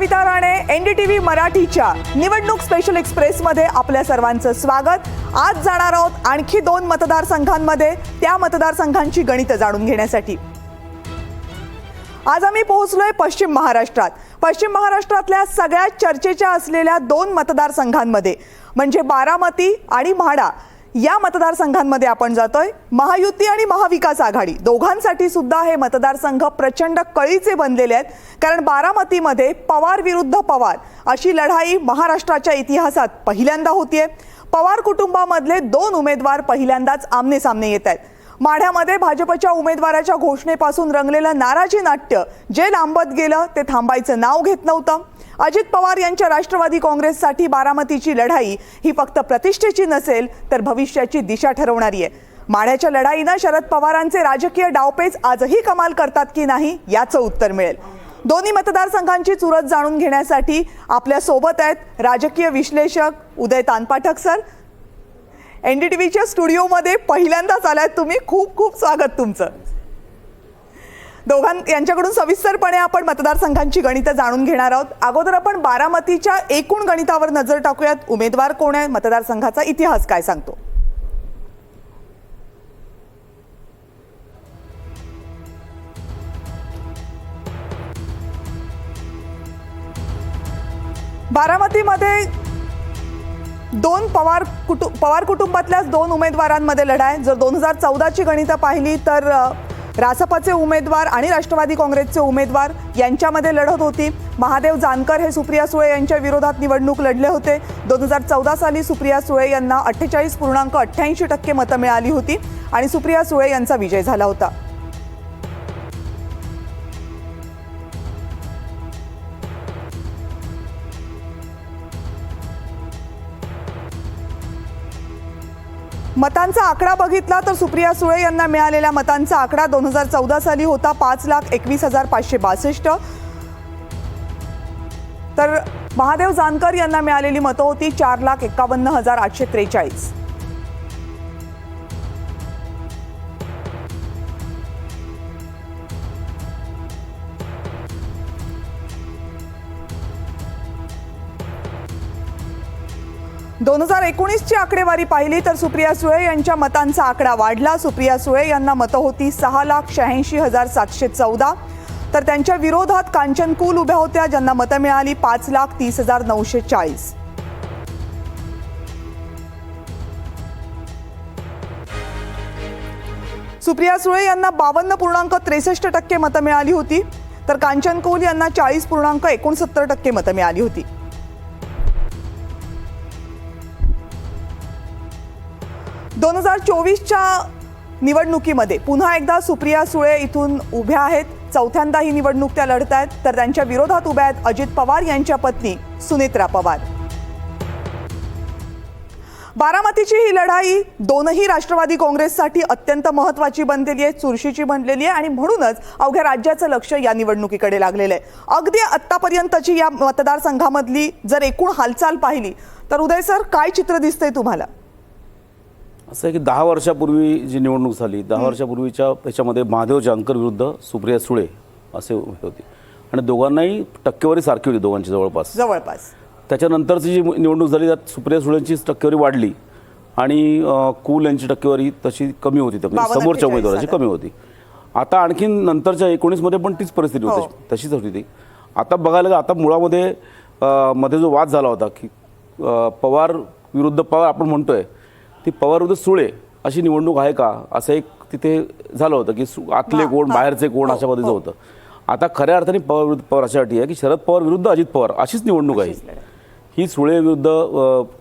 कविता Rane NDTV मराठीच्या निवडणूक special एक्सप्रेसमध्ये आपल्या सर्वांचं स्वागत. आज जाणार आहोत आणखी दोन मतदारसंघांमध्ये त्या मतदारसंघांची गणितं जाणून घेण्यासाठी. आज आम्ही पोहोचलोय पश्चिम महाराष्ट्रात. पश्चिम महाराष्ट्रातल्या सगळ्यात चर्चेच्या असलेल्या दोन मतदारसंघांमध्ये म्हणजे बारामती आणि म्हाडा. या मतदारसंघांमध्ये आपण जातोय. महायुती आणि महाविकास आघाडी दोघांसाठी सुद्धा हे मतदारसंघ प्रचंड कळीचे बनलेले आहेत. कारण बारामतीमध्ये पवार विरुद्ध पवार अशी लढाई महाराष्ट्राच्या इतिहासात पहिल्यांदा होतीये. पवार कुटुंबामधले दोन उमेदवार पहिल्यांदाच आमने सामने येत आहेत. माढ्यामध्ये भाजपच्या उमेदवाराच्या घोषणेपासून रंगलेलं नाराजी नाट्य जे लांबत गेलं ते थांबायचं नाव घेत नव्हतं. अजित पवार यांच्या राष्ट्रवादी काँग्रेससाठी बारामतीची लढाई ही फक्त प्रतिष्ठेची नसेल तर भविष्याची दिशा ठरवणारी आहे. माढ्याच्या लढाईनं शरद पवारांचे राजकीय डावपेच आजही कमाल करतात की नाही याचं उत्तर मिळेल. दोन्ही मतदारसंघांची चुरत जाणून घेण्यासाठी आपल्यासोबत आहेत राजकीय विश्लेषक Uday Tanpathak sir. N D T व्हीच्या स्टुडिओमध्ये पहिल्यांदाच आलात तुम्ही. खूप खूप स्वागत तुमचं. दोघां यांच्याकडून सविस्तरपणे आपण मतदारसंघांची गणितं जाणून घेणार आहोत. अगोदर आपण बारामतीच्या एकूण गणितावर नजर टाकूयात. उमेदवार कोण आहे? मतदारसंघाचा इतिहास काय सांगतो? बारामतीमध्ये दोन पवार कुटु पवार कुटुंबातल्याच दोन उमेदवारांमध्ये लढाय जर दोन हजार चौदाची गणितं पाहिली तर रासपचे उमेदवार आणि राष्ट्रवादी काँग्रेसचे उमेदवार यांच्यामध्ये लढत होती. महादेव जानकर हे सुप्रिया सुळे यांच्या विरोधात निवडणूक लढले होते. दोन हजार चौदा साली सुप्रिया सुळे यांना अठ्ठेचाळीस पूर्णांक अठ्ठ्याऐंशी टक्के मतं मिळाली होती आणि सुप्रिया सुळे यांचा विजय झाला होता. मतांचा आकडा बघितला तर सुप्रिया सुळे यांना मिळालेल्या मतांचा आकडा दोन हजार चौदा साली होता पाच लाख एकवीस हजार पाचशे बासष्ट. तर महादेव जानकर यांना मिळालेली मतं होती चार लाख एकावन्न हजार आठशे त्रेचाळीस. दोन हजार एकोणीसची आकडेवारी पाहिली तर सुप्रिया सुळे यांच्या मतांचा आकडा वाढला. सुप्रिया सुळे यांना मतं होती सहा लाख शहाऐंशी हजार सातशे चौदा. तर त्यांच्या विरोधात कांचन कुल उभ्या होत्या ज्यांना मतं मिळाली पाच लाख तीस हजार नऊशे चाळीस. सुप्रिया सुळे यांना बावन्न पूर्णांक त्रेसष्ट टक्के मतं मिळाली होती. तर कांचन कौल यांना चाळीस पूर्णांक एकोणसत्तर टक्के मतं मिळाली होती. दोन हजार चोवीसच्या निवडणुकीमध्ये पुन्हा एकदा सुप्रिया सुळे इथून उभ्या आहेत. चौथ्यांदा ही निवडणूक त्या लढत आहेत. तर त्यांच्या विरोधात उभ्या आहेत अजित पवार यांच्या पत्नी सुनेत्रा पवार. बारामतीची ही लढाई दोनही राष्ट्रवादी काँग्रेससाठी अत्यंत महत्वाची बनलेली आहे चुरशीची बनलेली आहे आणि म्हणूनच अवघ्या राज्याचं लक्ष या निवडणुकीकडे लागलेलं आहे. अगदी आत्तापर्यंतची या मतदारसंघामधली जर एकूण हालचाल पाहिली तर उदय सर काय चित्र दिसतंय तुम्हाला? असं आहे की दहा वर्षापूर्वी जी निवडणूक झाली दहा वर्षापूर्वीच्या याच्यामध्ये महादेव जानकर विरुद्ध सुप्रिया सुळे असे होते. आणि दोघांनाही टक्केवारी सारखी होती दोघांची जवळपास. जवळपास. त्याच्यानंतरची जी निवडणूक झाली त्यात सुप्रिया सुळेंची टक्केवारी वाढली आणि कुल यांची टक्केवारी तशी कमी होती त्या- 52, समोरच्या 48 उमेदवाराची. कमी होती. आता आणखीन नंतरच्या एकोणीसमध्ये पण तीच परिस्थिती हो. होती तशीच होती ती. आता बघायला गेलं आता मुळामध्ये मध्ये जो वाद झाला होता की पवार विरुद्ध पवार आपण म्हणतोय ती पवार विरुद्ध सुळे अशी निवडणूक आहे का? असं एक तिथे झालं होतं की सु- आतले कोण. बाहेरचे कोण हो, अशा पद्धतीचं हो. होतं. आता खऱ्या अर्थाने पवार विरुद्ध पवार अशासाठी आहे की शरद पवार विरुद्ध अजित पवार अशीच निवडणूक आहे. ही सुळे विरुद्ध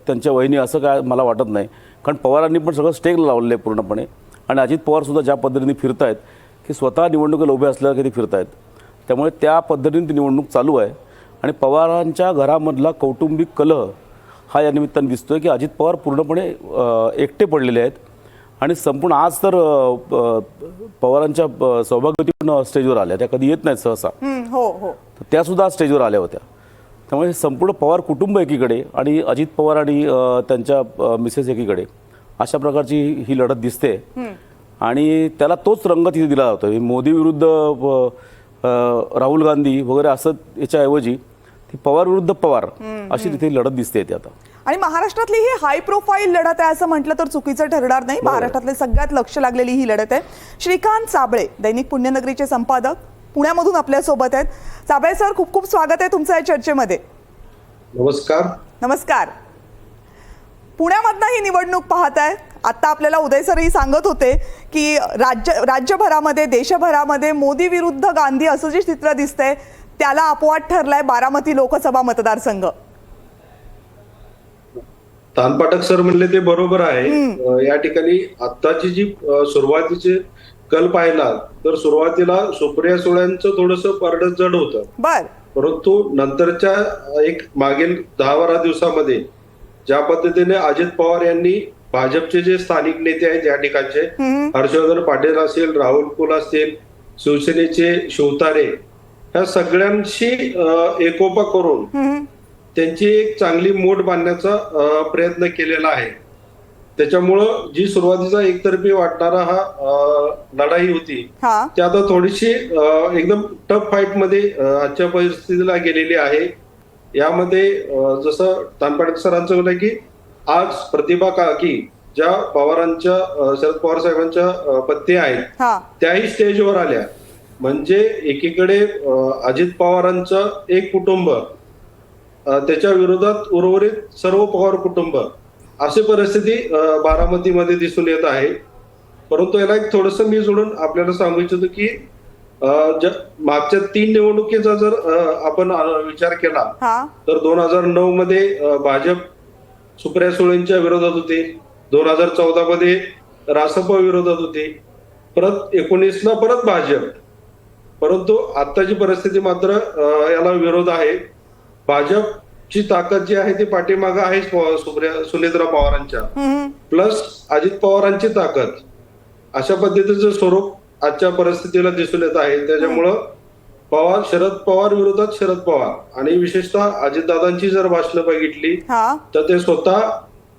त्यांच्या वहिनी असं काय मला वाटत नाही. कारण पवारांनी पण सगळं स्टेक लावलेलं आहे पूर्णपणे. आणि अजित पवारसुद्धा ज्या पद्धतीने फिरतायत की स्वतः निवडणुकीला उभे असल्यावर कधी फिरतायत. त्यामुळे त्या पद्धतीने ती निवडणूक चालू आहे. आणि पवारांच्या घरामधला कौटुंबिक कलह हा या निमित्ताने दिसतोय की अजित पवार पूर्णपणे एकटे पडलेले आहेत. आणि संपूर्ण आज तर पवारांच्या सौभाग्यवती पण स्टेजवर आल्या. त्या कधी येत नाहीत सहसा. हो हो. तर त्या सुद्धा स्टेजवर आल्या होत्या. त्यामुळे हे संपूर्ण पवार कुटुंब एकीकडे आणि अजित पवार आणि त्यांच्या मिसेस एकीकडे अशा प्रकारची ही लढत दिसते. आणि त्याला तोच रंग तिथे दिला जातो मोदी विरुद्ध राहुल गांधी वगैरे असं याच्याऐवजी ती पवार विरुद्ध पवार अशी तिथे लढत दिसते ती आता. आणि महाराष्ट्रातली ही हाय प्रोफाईल लढत आहे असं म्हटलं तर चुकीचं ठरणार नाही. महाराष्ट्रातले सगळ्यात लक्ष लागलेली ही लढत आहे. श्रीकांत साबळे दैनिक पुण्यनगरीचे संपादक पुण्यामधून आपल्यासोबत आहेत. साबळे सर खूप खूप स्वागत आहे तुमचं या चर्चेमध्ये. नमस्कार. नमस्कार. पुण्यामधनं ही निवडणूक पाहत आहे. आत्ता आपल्याला उदय सरही सांगत होते की राज्य राज्यभरामध्ये देशभरामध्ये मोदी विरुद्ध गांधी असं जे चित्र दिसतंय त्याला अपवाद ठरलाय बारामती लोकसभा मतदारसंघ. तानपाठक सर म्हणले ते बरोबर आहे. या ठिकाणी आत्ताची जी सुरुवातीचे कल पाहिला तर सुरुवातीला सुप्रिया सुळ्यांचं थोडस पारड जड होतं. बर. परंतु नंतरच्या एक मागील दहा बारा दिवसामध्ये ज्या पद्धतीने अजित पवार यांनी भाजपचे जे स्थानिक नेते आहेत या ठिकाणचे हर्षवर्धन पाटील असेल राहुल कुल असतील शिवसेनेचे शिवतारे ह्या सगळ्यांशी एकोपा करून त्यांची एक चांगली मोठ बांधण्याचा प्रयत्न केलेला आहे. त्याच्यामुळं जी सुरुवातीचा एकतर्फी वाटणारा हा लढाई होती ती आता थोडीशी एकदम टफ फाईटमध्ये आजच्या परिस्थितीला गेलेली आहे. यामध्ये जसं तानपाडे सरांचं म्हणलं की आज प्रतिभा काकी ज्या पवारांच्या शरद पवार साहेबांच्या पत्नी आहेत त्याही स्टेजवर आल्या. म्हणजे एकीकडे अजित पवारांचं एक कुटुंब त्याच्या विरोधात उर्वरित सर्व पवार कुटुंब अशी परिस्थिती बारामतीमध्ये दिसून येत आहे. परंतु याला एक थोडस मी जोडून आपल्याला सांगू इच्छितो की मागच्या तीन निवडणुकीचा जर आपण विचार केला तर दोन हजार नऊ मध्ये भाजप सुप्रिया सुळेंच्या विरोधात होते. दोन हजार चौदा मध्ये रासप विरोधात होते. परत एकोणीसला परत भाजप. परंतु आत्ताची परिस्थिती मात्र याला विरोध आहे. भाजपची ताकद जी आहे ती पाठीमागं आहे सुनेत्रा पवारांच्या. प्लस अजित पवारांची ताकद. अशा पद्धतीचं स्वरूप आजच्या परिस्थितीला दिसून येत आहे. त्याच्यामुळं पवार शरद पवार विरोधात शरद पवार. आणि विशेषतः अजितदादांची जर भाषणं बघितली हा. तर ते स्वतः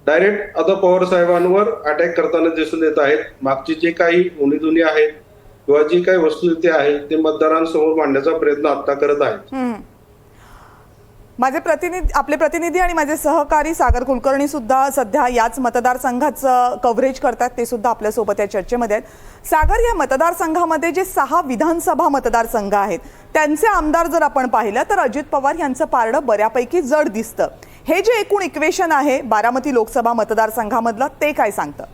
डायरेक्ट आता पवार साहेबांवर अटॅक करताना दिसून येत आहेत. मागची जे काही उणीधुनी आहेत किंवा जी काही वस्तुस्थिती आहे ते मतदारांसमोर मांडण्याचा प्रयत्न आता करत आहेत. माझे प्रतिनिधी आपले प्रतिनिधी आणि माझे सहकारी सागर कुलकर्णी सुद्धा सध्या याच मतदारसंघाचं कव्हरेज करतात ते सुद्धा आपल्यासोबत या चर्चेमध्ये आहेत. सागर या मतदारसंघामध्ये जे सहा विधानसभा मतदारसंघ आहेत त्यांचे आमदार जर आपण पाहिलं तर अजित पवार यांचं पारडं बऱ्यापैकी जड दिसतं. हे जे एकूण इक्वेशन आहे बारामती लोकसभा मतदारसंघामधलं ते काय सांगतं?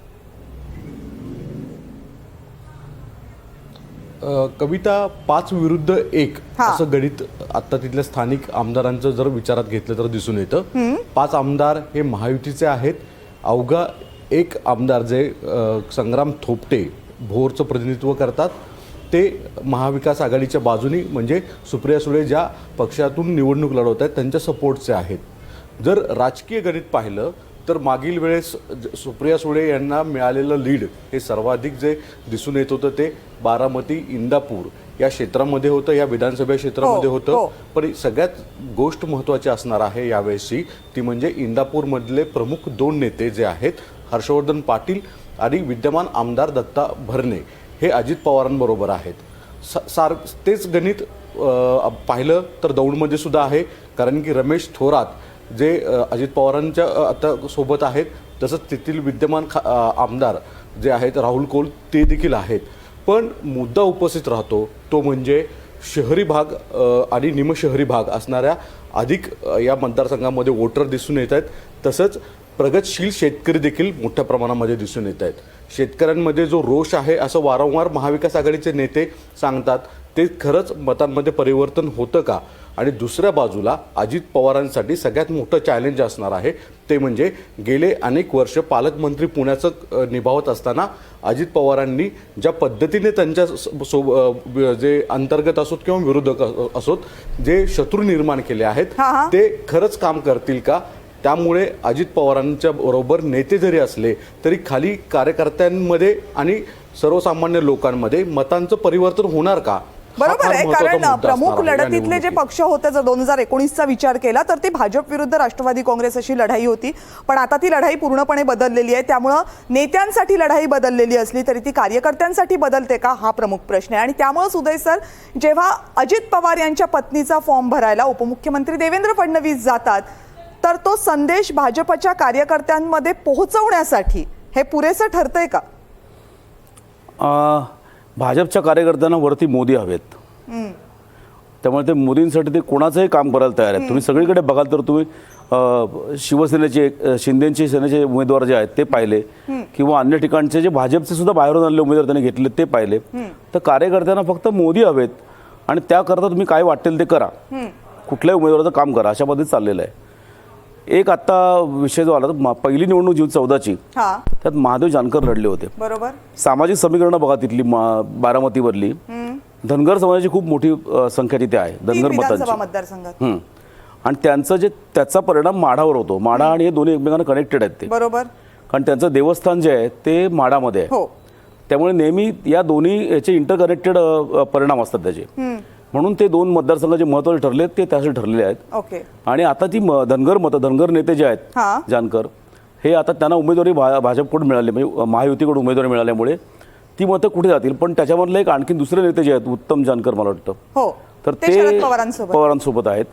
कविता पाच विरुद्ध एक हा. असं गणित आता तिथल्या स्थानिक आमदारांचं जर विचारात घेतलं तर दिसून येतं. पाच आमदार हे महायुतीचे आहेत. अवघा एक आमदार जे अ, संग्राम थोपटे भोरचं प्रतिनिधित्व करतात ते महाविकास आघाडीच्या बाजूनी म्हणजे सुप्रिया सुळे ज्या पक्षातून निवडणूक लढवत आहेत त्यांच्या सपोर्टचे आहेत. जर राजकीय गणित पाहिलं तर मागील वेळेस ज- सुप्रिया सुळे यांना मिळालेलं लीड हे सर्वाधिक जे दिसून येत होतं ते बारामती इंदापूर या क्षेत्रामध्ये होतं या विधानसभा क्षेत्रामध्ये हो, होतं हो. पण सगळ्यात गोष्ट महत्त्वाची असणार आहे यावेळेसची ती म्हणजे इंदापूरमधले प्रमुख दोन नेते जे आहेत हर्षवर्धन पाटील आणि विद्यमान आमदार दत्ता भरणे हे अजित पवारांबरोबर आहेत स- सार तेच गणित पाहिलं तर दौंडमध्ये सुद्धा आहे कारण की रमेश थोरात जे अजित पवारांच्या आता सोबत आहेत तसंच तेथील विद्यमान खा आमदार जे आहेत राहुल कोल ते देखील आहेत. पण मुद्दा उपस्थित राहतो तो म्हणजे शहरी भाग आणि निमशहरी भाग असणाऱ्या अधिक या मतदारसंघामध्ये वोटर दिसून येत आहेत. तसंच प्रगतशील शेतकरी देखील मोठ्या प्रमाणामध्ये दिसून येत आहेत. शेतकऱ्यांमध्ये जो रोष आहे असं वारंवार महाविकास आघाडीचे नेते सांगतात ते खरंच मतांमध्ये परिवर्तन होतं का? आणि दुसऱ्या बाजूला अजित पवारांसाठी सगळ्यात मोठं चॅलेंज असणार आहे ते म्हणजे गेले अनेक वर्ष पालकमंत्री पुण्याचं निभावत असताना अजित पवारांनी ज्या पद्धतीने त्यांच्या स- जे अंतर्गत असोत किंवा विरोधक असोत जे शत्रू निर्माण केले आहेत. ते खरंच काम करतील का? त्यामुळे अजित पवारांच्या बरोबर नेते जरी असले तरी खाली कार्यकर्त्यांमध्ये आणि सर्वसामान्य लोकांमध्ये मतांचं परिवर्तन होणार का? बरोबर आहे कारण प्रमुख लढतीतले जे. पक्ष होते जर दोन हजार एकोणीसचा विचार केला तर ती भाजप विरुद्ध राष्ट्रवादी काँग्रेस अशी लढाई होती. पण आता ती लढाई पूर्णपणे बदललेली आहे. त्यामुळं नेत्यांसाठी लढाई बदललेली असली तरी ती कार्यकर्त्यांसाठी बदलते का? हा प्रमुख प्रश्न आहे. आणि त्यामुळेच उदय सर जेव्हा अजित पवार यांच्या पत्नीचा फॉर्म भरायला उपमुख्यमंत्री देवेंद्र फडणवीस जातात तर तो संदेश भाजपच्या कार्यकर्त्यांमध्ये पोहोचवण्यासाठी हे पुरेसं ठरतंय का? भाजपच्या कार्यकर्त्यांना वरती मोदी हवेत. त्यामुळे ते मोदींसाठी ते कोणाचंही काम करायला तयार आहेत. तुम्ही सगळीकडे बघाल तर तुम्ही शिवसेनेचे शिंदेचे सेनेचे उमेदवार जे आहेत ते पाहिले. किंवा अन्य ठिकाणचे जे भाजपचे सुद्धा बाहेरून आलेले उमेदवार त्यांनी घेतले ते पाहिले. तर कार्यकर्त्यांना फक्त मोदी हवेत आणि त्याकरता तुम्ही काय वाटेल ते करा. कुठल्याही उमेदवाराचं काम करा. अशा पद्धतीत चाललेलं आहे. एक आत्ता विषय जो आला तर पहिली निवडणूक जी चौदाची. हा. त्यात महादेव जानकर लढले होते. बरोबर. सामाजिक समीकरणं बघा तिथली मा- बारामतीवरली धनगर समाजाची खूप मोठी अ, संख्या तिथे आहे तीन धनगर विधानसभा मतांची मतदारसंघात. हम्म. आणि त्यांचं जे त्याचा परिणाम माढावर होतो. माढा आणि हे दोन्ही एकमेकांना कनेक्टेड आहेत ते. बरोबर. कारण त्यांचं देवस्थान जे आहे ते माढामध्ये आहे. हो. त्यामुळे नेहमी या दोन्ही याचे इंटरकनेक्टेड परिणाम असतात त्याचे. म्हणून ते दोन मतदारसंघाचे महत्त्वाचे ठरले आहेत, ते त्यासाठी ठरलेले आहेत. ओके. आणि आता ती म- धनगर मतं धनगर नेते जे आहेत हा. जानकर हे आता त्यांना उमेदवारी भा भाजपकडून मिळाली म्हणजे महायुतीकडून उमेदवारी मिळाल्यामुळे ती मतं कुठे जातील? पण त्याच्यामधले एक आणखी दुसरे नेते जे आहेत उत्तम जानकर मला वाटतं. हो. तर ते शरद पवारांसोबत. पवारांसोबत आहेत.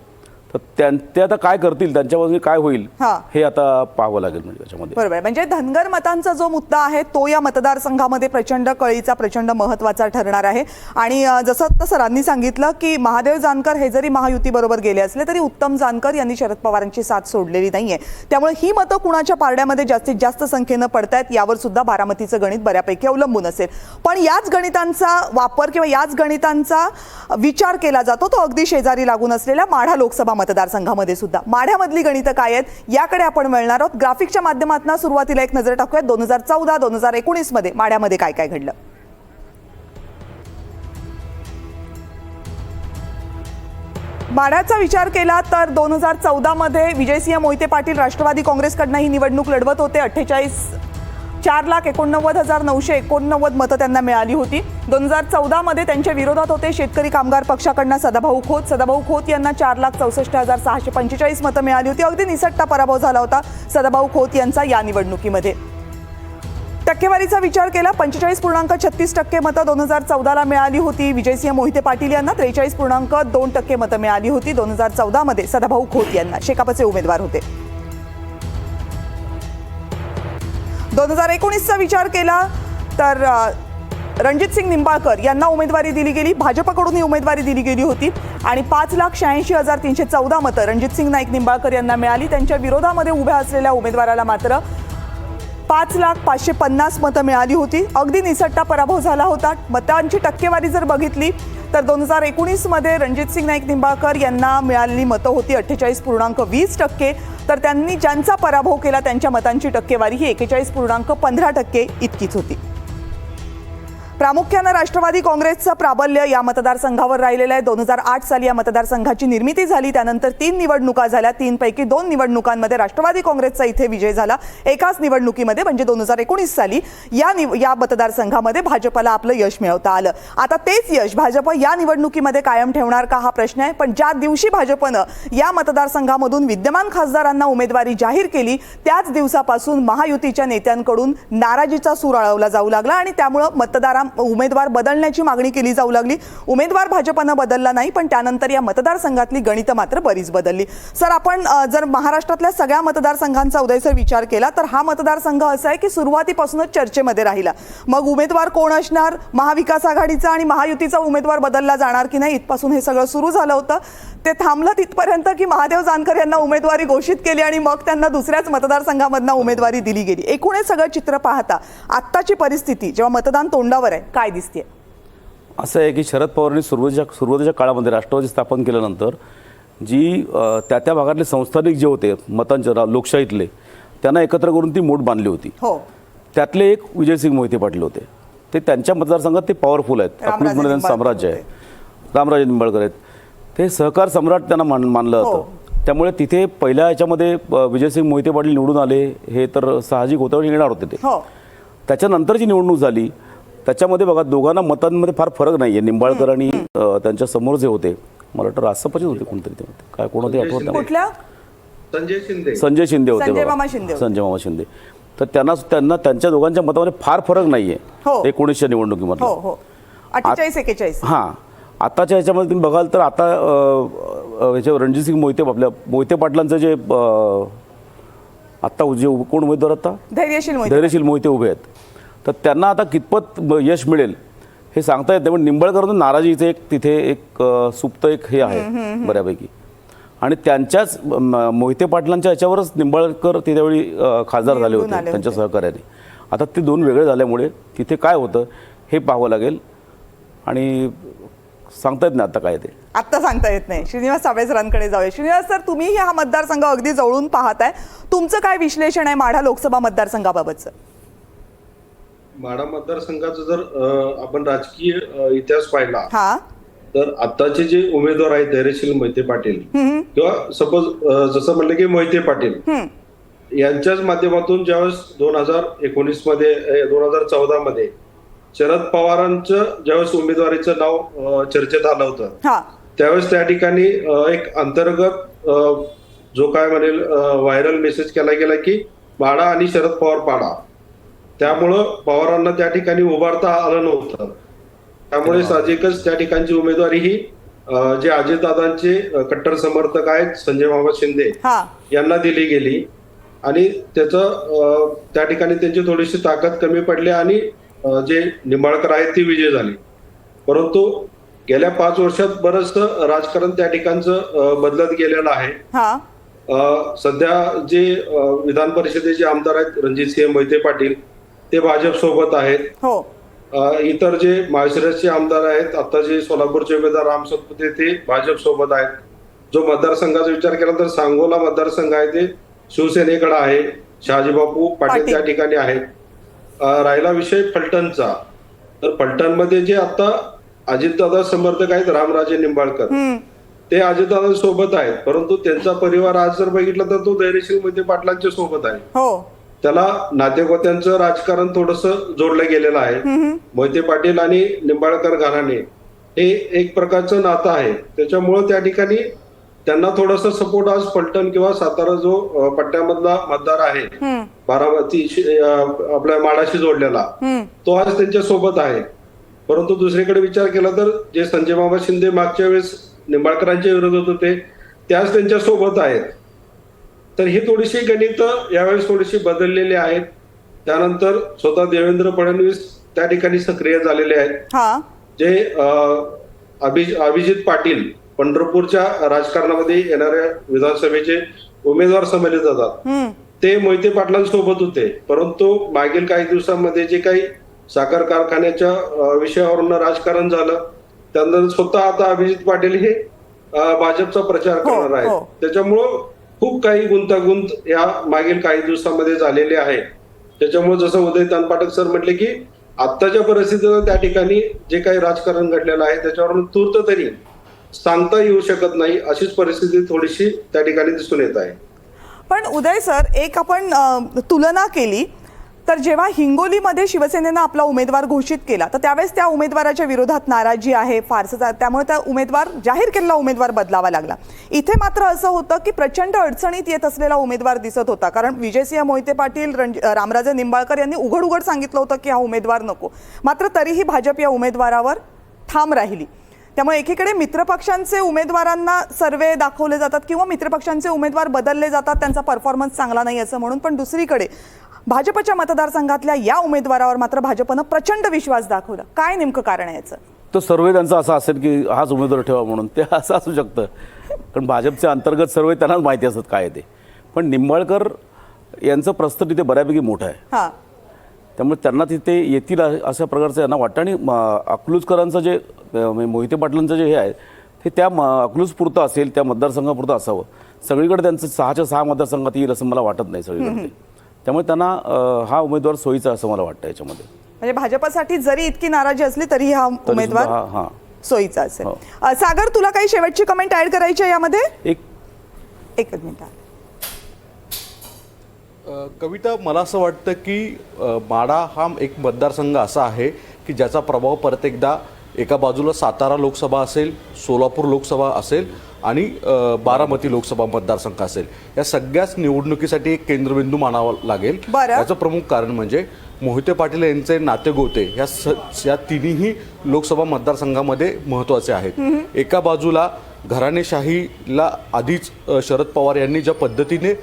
तर त्यां- ते आता काय करतील? त्यांच्या बाजूने काय होईल? हा. हे आता पाहावं लागेल म्हणजे त्याच्यामध्ये. बरोबर. म्हणजे धनगर मतांचा जो मुद्दा आहे तो या मतदारसंघामध्ये प्रचंड कळीचा प्रचंड महत्त्वाचा ठरणार आहे. आणि जसं आता सरांनी सांगितलं की महादेव जानकर हे जरी महायुती बरोबर गेले असले तरी उत्तम जानकर यांनी शरद पवारांची साथ सोडलेली नाहीये. त्यामुळे ही मतं कुणाच्या पारड्यामध्ये जास्तीत जास्त संख्येनं पडतायत यावर सुद्धा बारामतीचं गणित बऱ्यापैकी अवलंबून असेल. पण याच गणितांचा वापर किंवा याच गणितांचा विचार केला जातो तो अगदी शेजारी लागून असलेल्या माढा लोकसभा मतदारसंघामध्ये सुद्धा. माढ्यामधली गणितं काय आहेत याकडे आपण मिळणार आहोत. ग्राफिकच्या माध्यमातून सुरुवातीला एक नजर टाकूयात. दोन हजार चौदा दोन हजार एकोणीसमध्ये माढ्यामध्ये काय काय घडलं? माढ्याचा विचार केला तर दोन हजार चौदामध्ये विजयसिंह मोहिते पाटील राष्ट्रवादी काँग्रेसकडनं ही निवडणूक लढवत होते. अठ्ठेचाळीस चार लाख एकोणनव्वद हजार नऊशे एकोणनव्वद मतं त्यांना मिळाली होती. दोन हजार चौदामध्ये त्यांच्या विरोधात होते शेतकरी कामगार पक्षाकडनं सदाभाऊ खोत. सदाभाऊ खोत यांना चार लाख चौसष्ट हजार सहाशे पंचेचाळीस मतं मिळाली होती. अगदी निसट्टा पराभव झाला होता सदाभाऊ खोत यांचा या निवडणुकीमध्ये. टक्केवारीचा विचार केला पंचेचाळीस पूर्णांक छत्तीस टक्के मतं दोन हजार चौदाला मिळाली होती. विजयसिंह मोहिते पाटील यांना त्रेचाळीस पूर्णांक दोन टक्के मतं मिळाली होती. दोन हजार चौदामध्ये सदाभाऊ खोत यांना शेकापचे उमेदवार होते. दोन हजार एकोणीसचा विचार केला तर रणजित सिंग निंबाळकर यांना उमेदवारी दिली गेली. भाजपकडून ही उमेदवारी दिली गेली होती. आणि पाच लाख शहाऐंशी हजार तीनशे चौदा मतं रणजित सिंग नाईक निंबाळकर यांना मिळाली. त्यांच्या विरोधामध्ये उभ्या असलेल्या उमेदवाराला मात्र पाच लाख पाचशे पन्नास मतं मिळाली होती. अगदी निसट्टा पराभव झाला होता. मतांची टक्केवारी जर बघितली तर दोन हजार एकोणीसमध्ये रणजित सिंग नाईक निंबाळकर यांना मिळालेली मतं होती अठ्ठेचाळीस पूर्णांक वीस टक्के. तर त्यांनी ज्यांचा पराभव केला त्यांच्या मतांची टक्केवारी ही एकेचाळीस पूर्णांक पंधरा टक्के इतकीच होती. प्रामुख्यानं राष्ट्रवादी काँग्रेसचं प्राबल्य या मतदारसंघावर राहिलेलं आहे. दोन हजार आठ साली या मतदारसंघाची निर्मिती झाली. त्यानंतर तीन निवडणुका झाल्या. तीनपैकी दोन निवडणुकांमध्ये राष्ट्रवादी काँग्रेसचा इथे विजय झाला. एकाच निवडणुकीमध्ये म्हणजे दोन हजार एकोणीस साली या निव या मतदारसंघामध्ये भाजपला आपलं यश मिळवता आलं. आता तेच यश भाजप या निवडणुकीमध्ये कायम ठेवणार का हा प्रश्न आहे? पण ज्या दिवशी भाजपनं या मतदारसंघामधून विद्यमान खासदारांना उमेदवारी जाहीर केली त्याच दिवसापासून महायुतीच्या नेत्यांकडून नाराजीचा सूर आळवला जाऊ लागला आणि त्यामुळं मतदारां उमेदवार बदलण्याची मागणी केली जाऊ लागली. उमेदवार भाजपनं बदलला नाही पण त्यानंतर या मतदारसंघातली गणितं मात्र बरीच बदलली. सर आपण जर महाराष्ट्रातल्या सगळ्या मतदारसंघांचा उदयसर विचार केला तर हा मतदारसंघ असा आहे की सुरुवातीपासूनच चर्चेमध्ये राहिला. मग उमेदवार कोण असणार? महाविकास आघाडीचा आणि महायुतीचा उमेदवार बदलला जाणार की नाही? इथपासून हे सगळं सुरू झालं होतं. ते थांबलं तिथपर्यंत की महादेव जानकर यांना उमेदवारी घोषित केली आणि मग त्यांना दुसऱ्याच मतदारसंघामधनं उमेदवारी दिली गेली. एकूण हे सगळं चित्र पाहता आत्ताची परिस्थिती जेव्हा मतदान तोंडावर आहे? काय दिसते असं आहे की शरद पवारांनी सुरुवातीच्या सुरुवातीच्या काळामध्ये राष्ट्रवादी स्थापन केल्यानंतर जी त्या त्या भागातले संस्थानिक जे होते मतांचे रा- लोकशाहीतले त्यांना एकत्र करून ती मोठ बांधली होती. हो. त्यातले एक विजयसिंग मोहिते पाटील होते. ते त्यांच्या मतदारसंघात ते पॉवरफुल आहेत. निंबाळकर साम्राज्य आहे. रामराजे निंबाळकर आहेत. ते सहकार सम्राट त्यांना मान मानलं हो. होतं त्यामुळे तिथे पहिल्या याच्यामध्ये विजयसिंग मोहिते पाटील निवडून आले हे तर साहजिक होतं येणार होते ते. हो. त्याच्यानंतर जी निवडणूक झाली. त्याच्यामध्ये बघा दोघांना मतांमध्ये फार फरक नाही आहे निंबाळकर आणि त्यांच्यासमोर जे होते मला वाटतं रासपचेच होते कोणतरी ते. होते काय कोण होते आठवत नाही. कुठल्या? संजय शिंदे. संजय शिंदे होते संजय बघा. मामा शिंदे होते. संजय मामा शिंदे. तर त्यांना त्यांना त्यांच्या दोघांच्या मतामध्ये फार फरक नाही हो. आहे एकोणीसच्या निवडणुकीमध्ये हो हो. अठ्ठेचाळीस एक्केचाळीस. हां. आताच्या ह्याच्यामध्ये तुम्ही बघाल तर आता अ, अ, ह्याच्यावर रणजितसिंग मोहिते आपल्या मोहिते पाटलांचं जे अ, आत्ता जे उभे- कोण उमेदवार आता? धैर्यशील मोहिते. धैर्यशील मोहिते उभे आहेत. तर त्यांना आता कितपत यश मिळेल हे सांगता येत नाही पण निंबाळकर नाराजीचं एक तिथे एक सुप्त एक हे आहे बऱ्यापैकी. आणि त्यांच्याच मोहिते पाटलांच्या याच्यावरच निंबाळकर ते त्यावेळी खासदार झाले होते त्यांच्या. सहकार्याने. आता ते दोन वेगळे झाल्यामुळे तिथे काय होतं हे पाहावं लागेल. आणि सांगता येत नाही आता काय ते. आत्ता सांगता येत नाही. श्रीनिवास सावळेसरांकडे जाऊया. श्रीनिवास सर तुम्हीही हा मतदारसंघ अगदी जवळून पाहताय. तुमचं काय विश्लेषण आहे माढा लोकसभा मतदारसंघाबाबतचं? माढा मतदारसंघाचा जर आपण राजकीय इतिहास पाहिला हा. तर आताचे जे उमेदवार आहेत धैर्यशील मोहिते पाटील किंवा सपोज जसं म्हणलं की मोहिते पाटील. यांच्याच माध्यमातून ज्यावेळेस दोन हजार एकोणीसमध्ये दोन हजार चौदा मध्ये शरद पवारांचं ज्यावेळेस उमेदवारीचं नाव चर्चेत आलं होतं त्यावेळेस त्या ठिकाणी एक अंतर्गत जो काय म्हणेल व्हायरल मेसेज केला गेला की माडा आणि शरद पवार पाडा. त्यामुळं पवारांना त्या ठिकाणी उभारता आलं नव्हतं. त्यामुळे साहजिकच त्या ठिकाणची उमेदवारी ही जे अजितदादांचे कट्टर समर्थक आहेत संजय मामा शिंदे हा. यांना दिली गेली. आणि त्याचं त्या ठिकाणी त्यांची थोडीशी ताकद कमी पडली आणि जे निंबाळकर आहेत ती विजय झाली. परंतु गेल्या पाच वर्षात बरंच राजकारण त्या ठिकाणचं बदलत गेलेलं आहे. हा. सध्या जे विधान परिषदेचे आमदार आहेत रणजितसिंह मोहिते पाटील ते भाजप सोबत आहेत. हो. इतर जे माळशिरसचे आमदार आहेत आता जे सोलापूरचे उमेदवार राम सतपुते ते भाजप सोबत आहेत. जो मतदारसंघाचा विचार केला तर सांगोला मतदारसंघ आहे ते शिवसेनेकडे आहे शहाजीबापू पाटील पाटील. त्या ठिकाणी आहेत. राहिला विषय फलटणचा. तर फलटणमध्ये जे आता अजितदादा समर्थक आहेत रामराजे निंबाळकर. ते अजितदादा सोबत आहेत परंतु त्यांचा परिवार आज जर बघितला तर तो धैर्यशील मोहिते पाटलांच्या सोबत आहे. हो. त्याला नातेगोत्यांचं राजकारण थोडस जोडलं गेलेलं आहे. मोहिते पाटील आणि निंबाळकर घराणे हे एक प्रकारचं नातं आहे. त्याच्यामुळं त्या ठिकाणी त्यांना थोडासा सपोर्ट आज फलटण किंवा सातारा जो पट्ट्यामधला मतदार आहे. बारामती आपल्या माडाशी जोडलेला. तो आज त्यांच्यासोबत आहे. परंतु दुसरीकडे विचार केला तर जे संजय मामा शिंदे मागच्या वेळेस निंबाळकरांच्या विरोधात होते त्याच त्यांच्यासोबत आहेत. तर ही थोडीशी गणित यावेळेस थोडीशी बदललेली आहेत. त्यानंतर स्वतः देवेंद्र फडणवीस त्या ठिकाणी सक्रिय झालेले आहेत. हा. जे अभिजित पाटील पंढरपूरच्या राजकारणामध्ये येणाऱ्या विधानसभेचे उमेदवार समजले जातात. ते मोहिते पाटलांसोबत होते. परंतु मागील काही दिवसांमध्ये जे काही साखर कारखान्याच्या विषयावरून राजकारण झालं त्यानंतर स्वतः आता अभिजित पाटील हे भाजपचा प्रचार हो, करणार हो. आहेत त्याच्यामुळं खूप काही गुंतागुंत या मागील काही दिवसामध्ये झालेले आहे. त्याच्यामुळे जसं उदय तानपाटक सर म्हटले की आत्ताच्या परिस्थितीत त्या ठिकाणी जे काही राजकारण घडलेलं आहे त्याच्यावरून तूर्त तरी सांगता येऊ शकत नाही अशीच परिस्थिती थोडीशी त्या ठिकाणी दिसून येत आहे. पण उदय सर एक आपण तुलना केली तर जेव्हा हिंगोलीमध्ये शिवसेनेनं आपला उमेदवार घोषित केला तर त्यावेळेस त्या उमेदवाराच्या विरोधात नाराजी आहे फारसं. त्यामुळे त्या उमेदवार जाहीर केलेला उमेदवार बदलावा लागला. इथे मात्र असं होतं की प्रचंड अडचणीत येत असलेला उमेदवार दिसत होता. कारण विजयसिंह मोहिते पाटील रणज रामराजे निंबाळकर यांनी उघड उघड सांगितलं होतं की हा उमेदवार नको. मात्र तरीही भाजप या उमेदवारावर ठाम राहिली. त्यामुळे एकीकडे मित्रपक्षांचे उमेदवारांना सर्वे दाखवले जातात किंवा मित्रपक्षांचे उमेदवार बदलले जातात त्यांचा परफॉर्मन्स चांगला नाही असं म्हणून पण दुसरीकडे भाजपच्या मतदारसंघातल्या या उमेदवारावर मात्र भाजपनं प्रचंड विश्वास दाखवला. काय नेमकं कारण आहे याचं? तो सर्वे त्यांचा असा असेल की हाच उमेदवार ठेवा म्हणून. ते असं असू शकतं. कारण भाजपचे अंतर्गत सर्वे त्यांनाच माहिती असतात काय ते. पण निंबाळकर यांचं प्रस्तर तिथे बऱ्यापैकी मोठं आहे. हां. त्यामुळे त्यांना तिथे येतील अशा प्रकारचं यांना वाटतं. आणि अकलूजकरांचं जे म्हणजे मोहिते पाटलांचं जे हे आहे ते त्या म, अकलूजपुरतं असेल त्या मतदारसंघापुरतं असावं. सगळीकडे त्यांचं सहाच्या सहा मतदारसंघात येईल असं मला वाटत नाही सगळीकडे. त्यामुळे त्यांना हा उमेदवार सोयीचा असं मला वाटतं याच्यामध्ये. म्हणजे भाजपसाठी जरी इतकी नाराजी असली तरी हा उमेदवार हा- हा. सोयीचा असेल. हो. सागर तुला काही शेवटची कमेंट ऍड करायची आहे यामध्ये? एक. एकच मिनिट कविता मला असं वाटतं की माढा हा एक मतदारसंघ असा आहे की ज्याचा प्रभाव परत एकदा एका बाजूला सातारा लोकसभा असेल सोलापूर लोकसभा असेल आणि बारामती लोकसभा मतदारसंघ असेल. या सगळ्याच निवडणुकीसाठी एक केंद्रबिंदू मानावा लागेल. याचं प्रमुख कारण म्हणजे मोहिते पाटील यांचे नातेगोते या स या तिन्ही लोकसभा मतदारसंघामध्ये महत्त्वाचे आहेत. एका बाजूला घराणेशाहीला आधीच शरद पवार यांनी ज्या पद्धतीने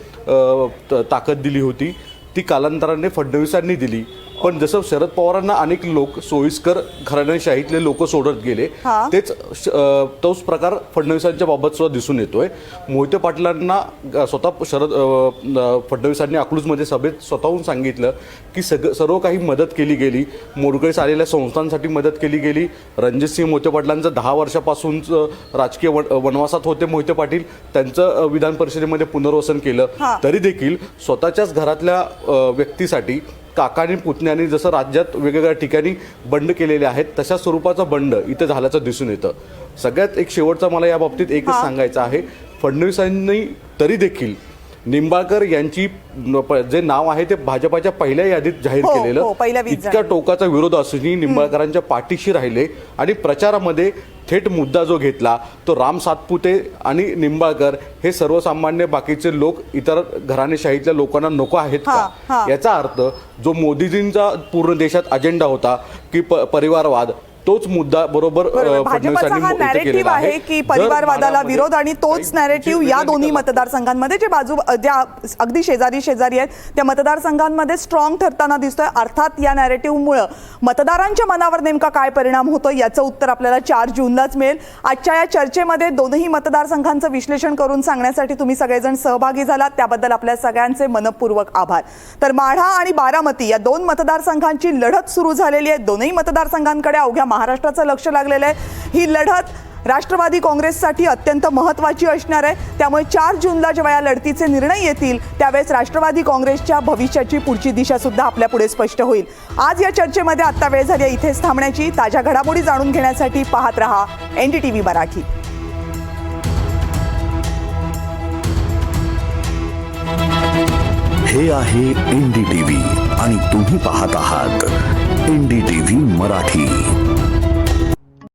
ताकद दिली होती ती कालांतराने फडणवीसांनी दिली. पण जसं शरद पवारांना अनेक लोक सोयीस्कर घराणेशाहीतले लोक सोडत गेले हा. तेच अ, तोच प्रकार फडणवीसांच्या बाबत सुद्धा दिसून येतोय. मोहिते पाटलांना अ, स्वतः शरद अ, अ, फडणवीसांनी अकलूजमध्ये सभेत स्वतःहून सांगितलं की सग सर्व काही मदत केली गेली. मोडकळीस आलेल्या संस्थांसाठी मदत केली गेली. रणजितसिंह मोहिते पाटलांचं दहा वर्षापासूनचं राजकीय वन- वनवासात होते मोहिते पाटील. त्यांचं अ, विधान परिषदेमध्ये पुनर्वसन केलं. हा. तरी देखील स्वतःच्याच घरातल्या अ, व्यक्तीसाठी काकानी पुतण्यानी जसं राज्यात वेगवेगळ्या ठिकाणी बंड केलेले आहेत तशा स्वरूपाचं बंड इथं झाल्याचं दिसून येतं सगळ्यात एक शेवटचा मला या बाबतीत एकच हा. सांगायचं आहे फडणवीसांनी तरी देखील निंबाळकर यांची जे नाव आहे ते भाजपाच्या पहिल्या यादीत जाहीर हो, हो, केलेलं वीस इतक्या. टोकाचा विरोध असूनही निंबाळकरांच्या पाठीशी राहिले आणि प्रचारामध्ये थेट मुद्दा जो घेतला तो राम सातपुते आणि निंबाळकर हे सर्वसामान्य बाकीचे लोक इतर घराणेशाहीतल्या लोकांना नको आहेत का. याचा अर्थ जो मोदीजींचा पूर्ण देशात अजेंडा होता की प- परिवारवाद तोच मुद्दा बरोबर भाजपचा हा नॅरेटिव्ह आहे की परिवारवादाला विरोध आणि तोच नॅरेटिव्ह या दोन्ही मतदारसंघांमध्ये जे बाजू ज्या अगदी शेजारी शेजारी आहेत त्या मतदारसंघांमध्ये स्ट्रॉंग ठरताना दिसतोय. अर्थात या नॅरेटिव्हमुळं मतदारांच्या मनावर नेमका काय परिणाम होतो याचं उत्तर आपल्याला चार जूनलाच मिळेल. आजच्या या चर्चेमध्ये दोनही मतदारसंघांचं विश्लेषण करून सांगण्यासाठी तुम्ही सगळेजण सहभागी झालात. त्याबद्दल आपल्या सगळ्यांचे मनपूर्वक आभार. तर माढा आणि बारामती या दोन मतदारसंघांची लढत सुरू झालेली आहे. दोनही मतदारसंघांकडे अवघ्या महाराष्ट्राचं लक्ष लागलेलं आहे. ही लढत राष्ट्रवादी काँग्रेससाठी अत्यंत महत्त्वाची असणार आहे. त्यामुळे चार जूनला जेव्हा या लढतीचे निर्णय येतील त्यावेळेस राष्ट्रवादी काँग्रेसच्या भविष्याची पुढची दिशा सुद्धा आपल्या पुढे स्पष्ट होईल. आज या चर्चेमध्ये आत्ता वेळ झाली आहे इथेच थांबण्याची. ताज्या घडामोडी जाणून घेण्यासाठी पाहत रहा N D T V Marathi. हे आहे एन डी टी व्ही आणि तुम्ही पाहत आहात N D T V Marathi.